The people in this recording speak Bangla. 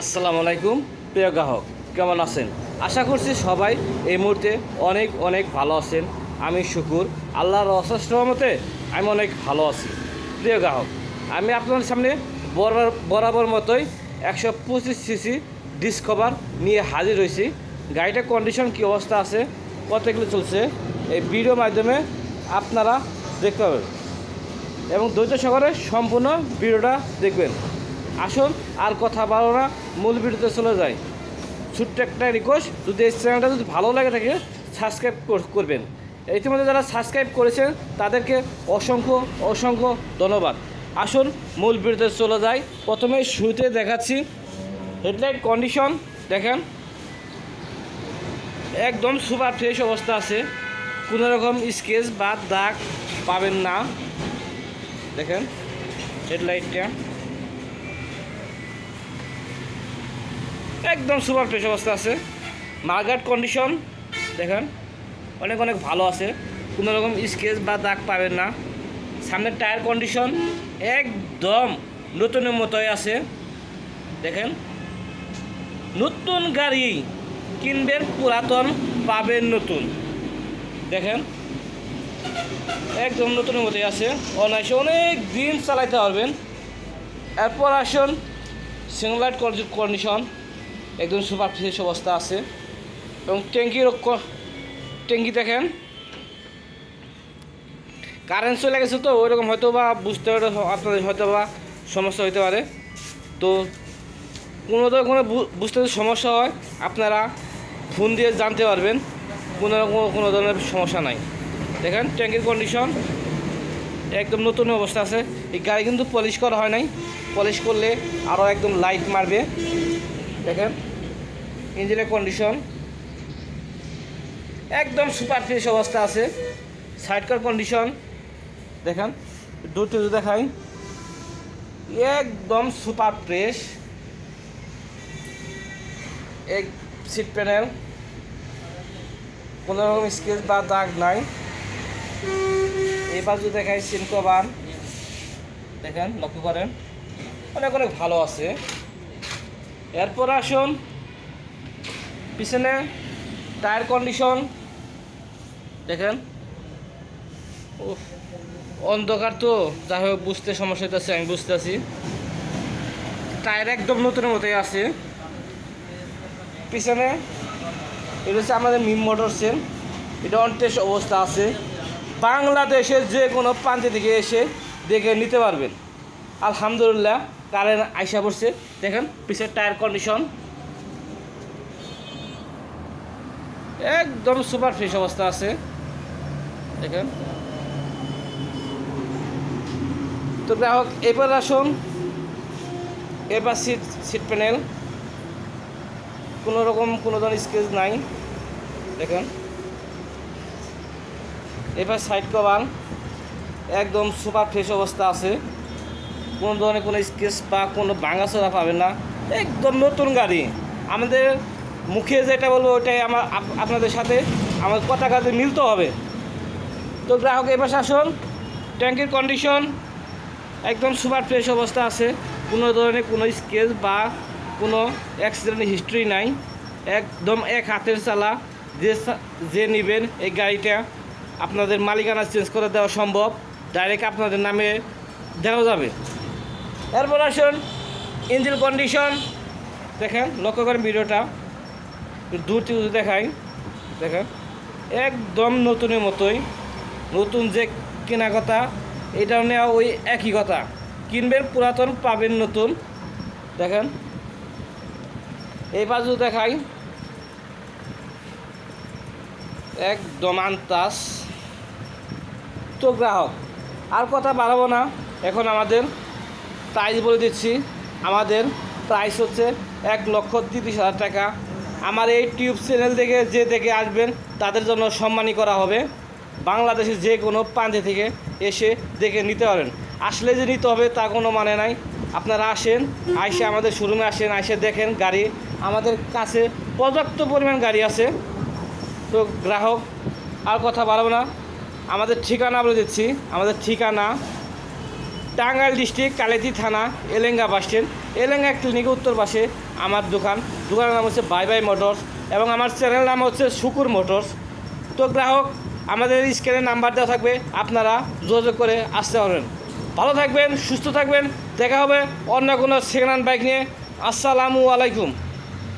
আসসালামু আলাইকুম, প্রিয় গ্রাহক, কেমন আছেন? আশা করছি সবাই এই মুহূর্তে অনেক অনেক ভালো আছেন। আমি শুকুর, আল্লাহর অশেষ রহমতে আমি অনেক ভালো আছি। প্রিয় গ্রাহক, আমি আপনাদের সামনে বরাবর বরাবর মতোই একশো পঁচিশ সিসি ডিসকভার নিয়ে হাজির হয়েছি। গাড়িটার কন্ডিশন কী অবস্থা আছে, কত কিলো চলছে, এই ভিডিওর মাধ্যমে আপনারা দেখতে পাবেন। এবং ধৈর্য সহকারে সম্পূর্ণ ভিডিওটা দেখবেন। আসুন, আর কথা বলো না, মূল ভিডিওতে চলে যায় ছোট্ট একটা রিকোয়েস্ট যদি এই চ্যানেলটা যদি ভালো লাগে থাকে সাবস্ক্রাইব করবেন। ইতিমধ্যে যারা সাবস্ক্রাইব করেছেন, তাদেরকে অসংখ্য অসংখ্য ধন্যবাদ। আসুন, মূল ভিডিওতে চলে যাই। প্রথমে শুরুতে দেখাচ্ছি হেডলাইট কন্ডিশন দেখেন। একদম সুপার ফ্রেশ অবস্থা আছে। কোনো রকম স্কেচ বা দাগ পাবেন না। দেখেন হেডলাইটটা একদম সুপার ফ্রেশ অবস্থা আছে। মার্গাট কন্ডিশন দেখেন, অনেক অনেক ভালো আছে। কোনো রকম স্কেচ বা দাগ পাবেন না। সামনের টায়ার কন্ডিশন একদম নতুনের মতোই আছে। দেখেন, নতুন গাড়ি কিনবেন, পুরাতন, পাবেন নতুন। দেখেন, একদম নতুনের মতোই আছে। অনায়াসে অনেক দিন চালাইতে পারবেন। এরপর আসুন সিংলাইট কন্ডিশন একদম সুপার ফ্রেশ অবস্থা আছে। এবং ট্যাঙ্কির ট্যাঙ্কি দেখেন। কারেন্ট চলে গেছে তো, ওইরকম হয়তো বা বুঝতে পারে, আপনাদের হয়তো বা সমস্যা হতে পারে। তো কোনো তো কোনো বুঝতে সমস্যা হয়, আপনারা ফোন দিয়ে জানতে পারবেন। কোনো রকম কোনো ধরনের সমস্যা নাই। দেখেন, ট্যাঙ্কির কন্ডিশন একদম নতুন অবস্থা আছে। এই গাড়ি কিন্তু পলিশ করা হয় নাই। পলিশ করলে আরও একদম লাইট মারবে। দেখেন ইঞ্জিনের কন্ডিশন একদম সুপার ফ্রেশ অবস্থা আছে। সাইডকার কন্ডিশন দেখেন দুটো দেখাই, একদম সুপার ফ্রেশ এক সিট প্যানেল কোনো রকম স্কেচ বা দাগ নাই। এবার যদি দেখাই সিন কভার দেখেন, লক্ষ্য করেন, অনেক অনেক ভালো আছে। এরপর আসুন। পিছনে টায়ার কন্ডিশন। দেখেন। উফ, অন্ধকার তো। যাই হোক বুঝতে সমস্যা হইতেছে আমি বুঝতেছি টায়ার একদম নতুনের মতোই আছে। পিছনে এটা হচ্ছে আমাদের মিম মোটরসের এটা অনটেস্ট অবস্থা আছে। বাংলাদেশের যে কোনো প্রান্তে থেকে এসে দেখে নিতে পারবেন। আলহামদুলিল্লাহ, কারেন্ট আইসা পড়ছে। দেখেন, পিছের টায়ার কন্ডিশন একদম সুপার ফ্রেশ অবস্থা আছে। দেখেন। তো গ্রাহক, এবার আসুন। এবার সিট সিট প্যানেল কোনো রকম, কোনো ধরনের স্কেচ নাই। দেখেন। এবার সাইড কভার একদম সুপার ফ্রেশ অবস্থা আছে। কোনো ধরনের কোনো স্কেচ বা কোনো ভাঙাচোরা পাবে না। একদম নতুন গাড়ি। আমাদের মুখে যেটা বলব ওটাই আমার আপনাদের সাথে আমার কথা কাজে মিলতে হবে। তো গ্রাহক এবার আসুন। ট্যাঙ্কির কন্ডিশন একদম সুপার ফ্রেশ অবস্থা আছে। কোনো ধরনের কোনো স্কেচ বা কোনো অ্যাক্সিডেন্ট হিস্ট্রি নাই। একদম এক হাতের চালা যে যে নেবেন এই গাড়িটা আপনাদের মালিকানা চেঞ্জ করে দেওয়া সম্ভব। ডাইরেক্ট আপনাদের নামে দেওয়া যাবে। এরপর আসুন ইঞ্জিন কন্ডিশন দেখেন, লক্ষ্য করেন ভিডিওটা। দূর থেকে দেখাই, দেখেন, একদম নতুনের মতোই। নতুন যে কেনা কথা এটা নেওয়া ওই একই কথা। কিনবেন পুরাতন, পাবেন নতুন। দেখেন, এই বাজু দেখাই, একদম আন্তাস তো গ্রাহক, আর কথা বাড়াবো না। এখন আমাদের প্রাইস বলে দিচ্ছি। আমাদের প্রাইস হচ্ছে এক লক্ষ তিরিশ হাজার টাকা। আমার এই টিউব চ্যানেল থেকে যে দেখে আসবেন, তাদের জন্য সম্মানী করা হবে। বাংলাদেশের যে কোনো প্রান্তে থেকে এসে দেখে নিতে পারেন। আসলে যে নিতে হবে তা কোনো মানে নাই। আপনারা আসেন, আইসে আমাদের শোরুমে আসেন, আইসে দেখেন গাড়ি। আমাদের কাছে পর্যাপ্ত পরিমাণ গাড়ি আছে। তো গ্রাহক আর কথা বাড়াবো না। আমাদের ঠিকানা বলে দিচ্ছি। আমাদের ঠিকানা টাঙ্গাইল ডিস্ট্রিক্ট, কালেতি থানা, এলেঙ্গা বাস স্ট্যান্ড। এলেঙ্গা ক্লিনিকের উত্তর পাশে আমার দোকান। দোকানের নাম হচ্ছে বাই বাই মোটরস এবং আমার চ্যানেল নাম হচ্ছে শুকুর মোটরস। তো গ্রাহক, আমাদের স্ক্রিনে নাম্বার দেওয়া থাকবে, আপনারা যোগাযোগ করে আসতে পারবেন। ভালো থাকবেন, সুস্থ থাকবেন। দেখা হবে অন্য কোনো সেকেন্ড হ্যান্ড বাইক নিয়ে। আসসালামু আলাইকুম।